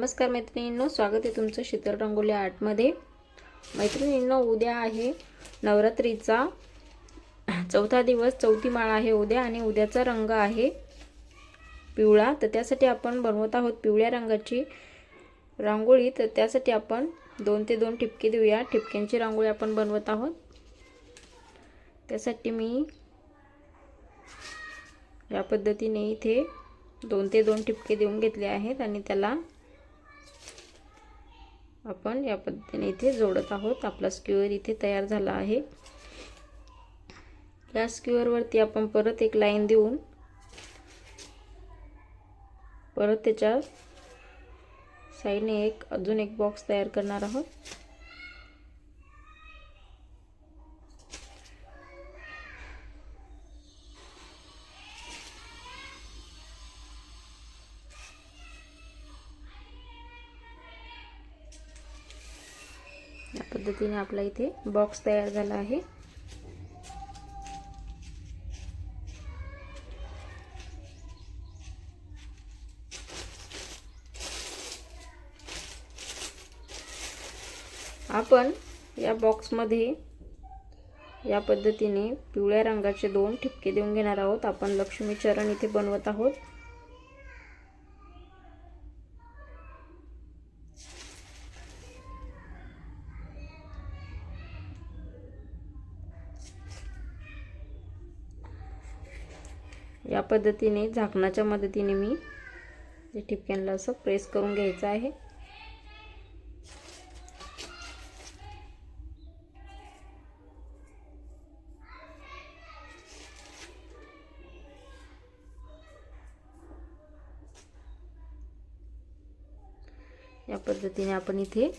नमस्कार मैत्रिणींनो स्वागत आहे तुमचं शीतल रंगोली आर्टमध्ये. मैत्रिणींनो उद्या आहे नवरात्रीचा चौथा दिवस चौथी माळ आहे उद्या आणि उद्याचा रंग आहे पिवळा. तर त्यासाठी आपण बनवत आहोत पिवळ्या रंगाची रांगोळी. तर त्यासाठी आपण दोन ते दोन ठिपके देऊया. ठिपक्यांची रांगोळी आपण बनवत आहोत. त्यासाठी मी या पद्धतीने इथे दोन ते दोन ठिपके देऊन घेतले आहेत आणि त्याला आपण या पद्धतीने इथे जोडत आहोत. आपला स्क्युअर इथे तयार झाला आहे. या स्क्युअरवरती आपण परत एक लाईन देऊन परत त्याच्या साईडने एक अजून एक बॉक्स तयार करणार आहोत. पद्धतीने आपला इथे बॉक्स तयार झाला आहे. आपण या बॉक्समध्ये या पद्धतीने पिवळ्या रंगाचे दोन ठिपके देऊन घेणार आहोत. आपण लक्ष्मीचरण इथे बनवत आहोत. या पद्धतीने झाकणाच्या मदतीने मी या ठिपक्यांना असं प्रेस करून घ्यायचं आहे. या पद्धतीने आपण इथे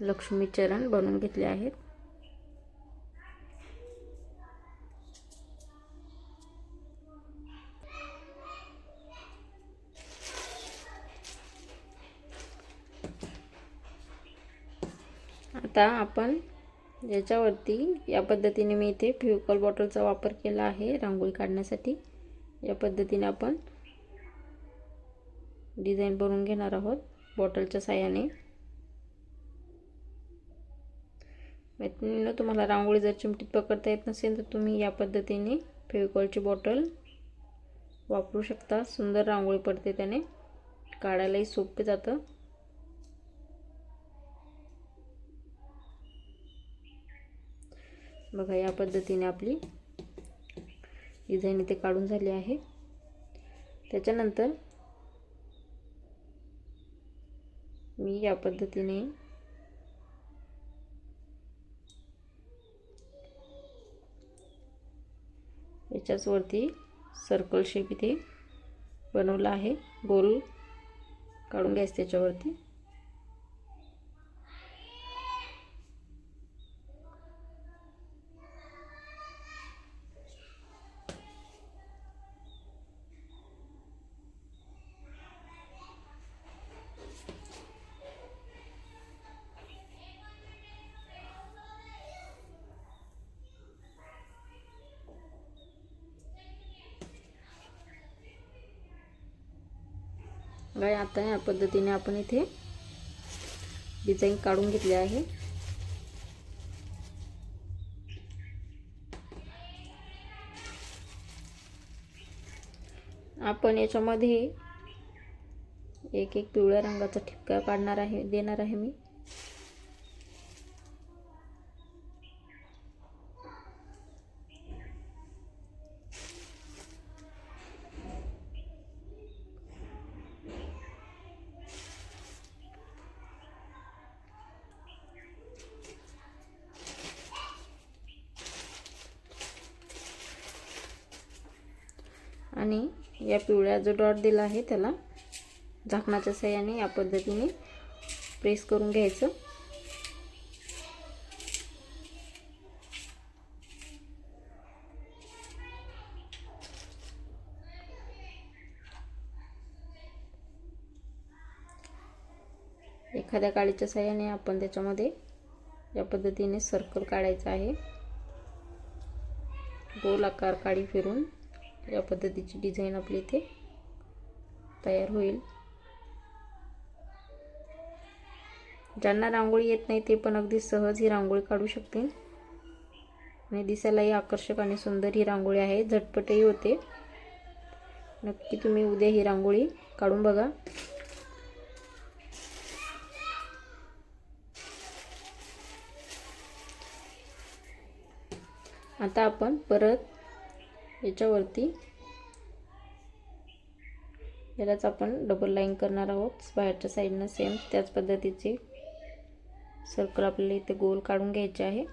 लक्ष्मीचरण बनवून घेतले आहेत. आता आपण याच्यावरती या पद्धतीने मी इथे फ्युकल बॉटलचा वापर केला आहे रांगोळी काढण्यासाठी. या पद्धतीने आपण डिझाईन बनवून घेणार आहोत बॉटलच्या साह्याने. मैत्रिणीनं तुम्हाला रांगोळी जर चिमटीत पकडता येत नसेल तर तुम्ही या पद्धतीने फेविकॉलची बॉटल वापरू शकता. सुंदर रांगोळी पडते त्याने. काढायलाही सोपे जातं. बघा या पद्धतीने आपली डिझाईन इथे काढून झाली आहे. त्याच्यानंतर मी या पद्धतीने याच्याच वरती सर्कल शेप इथे बनवला आहे. गोल काढून घ्यायचं त्याच्यावरती. बघा आता या पद्धतीने आपण इथे डिझाईन काढून घेतले आहे. आपण याच्यामध्ये एक एक पिवळ्या रंगाचा ठिपका काढणार आहे देणार आहे मी. आणि या पिवळ्या जो डॉट दिला आहे त्याला झाकणाच्या सहाय्याने या पद्धतीने प्रेस करून घ्यायचं. एखाद्या काळीच्या सहाय्याने आपण त्याच्यामध्ये या पद्धतीने सर्कल काढायचं आहे. गोल आकार काळी फिरून या पद्धतीची डिझाईन आपली इथे तयार होईल. ज्यांना रांगोळी येत नाही ते पण अगदी सहज ही रांगोळी काढू शकतील. आणि दिसायलाही आकर्षक आणि सुंदर ही रांगोळी आहे. झटपटही होते. नक्की तुम्ही उद्या ही रांगोळी काढून बघा. आता आपण परत याच्यावरती यालाच आपण डबल लाईन करणार आहोत. बाहेरच्या साईडनं सेम त्याच पद्धतीचे सर्कल आपल्याला इथे गोल काढून घ्यायचे आहे.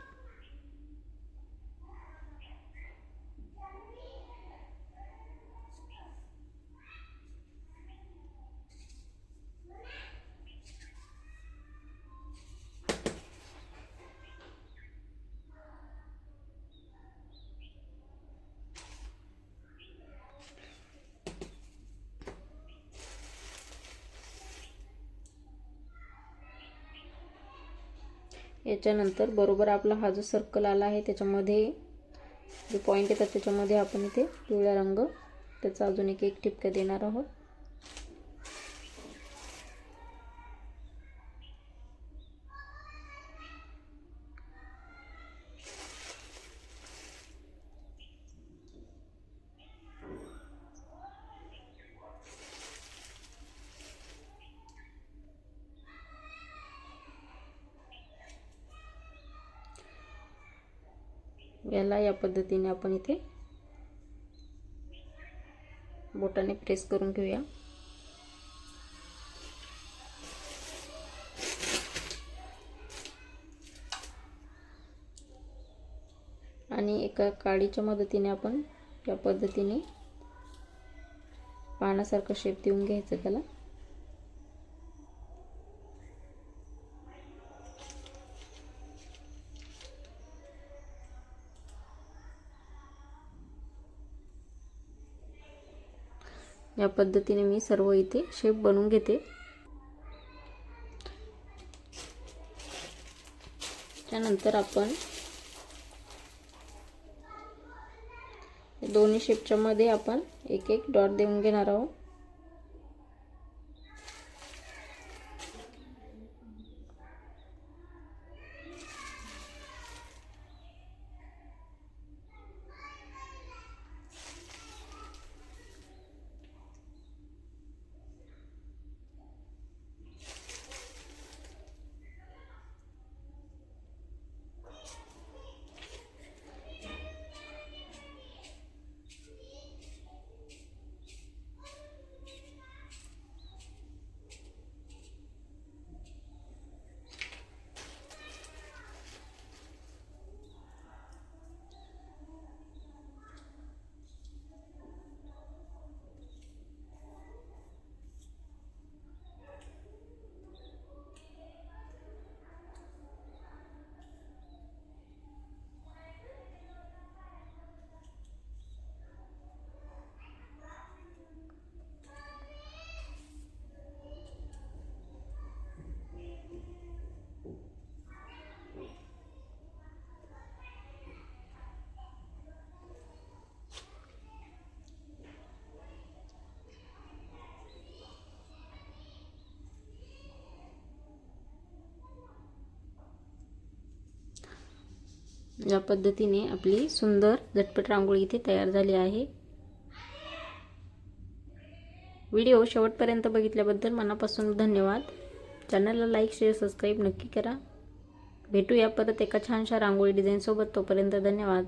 याच्यानंतर बरोबर आपला हा जो सर्कल आला आहे त्याच्यामध्ये जे पॉईंट येतात त्याच्यामध्ये आपण इथे पिवळा रंग त्याचा अजून एक एक ठिपक्या देणार आहोत. याला या पद्धतीने आपण इथे बोटाने प्रेस करून घेऊया. आणि एका काडीच्या मदतीने आपण या पद्धतीने पानासारखं शेप देऊन घ्यायचं त्याला. या पद्धतीने मी सर्व इथे शेप बनवून घेते. त्यानंतर आपण दोन्ही शेपच्या मध्ये आपण एक एक डॉट देऊन घेणार आहोत. या पद्धतीने आपली सुंदर झटपट रांगोळी इथे तयार झाली आहे. व्हिडिओ शेवटपर्यंत बघितल्याबद्दल मनापासून धन्यवाद. चॅनलला लाईक शेअर सबस्क्राईब नक्की करा. भेटूया परत एका छानशा रांगोळी डिझाईनसोबत तोपर्यंत धन्यवाद.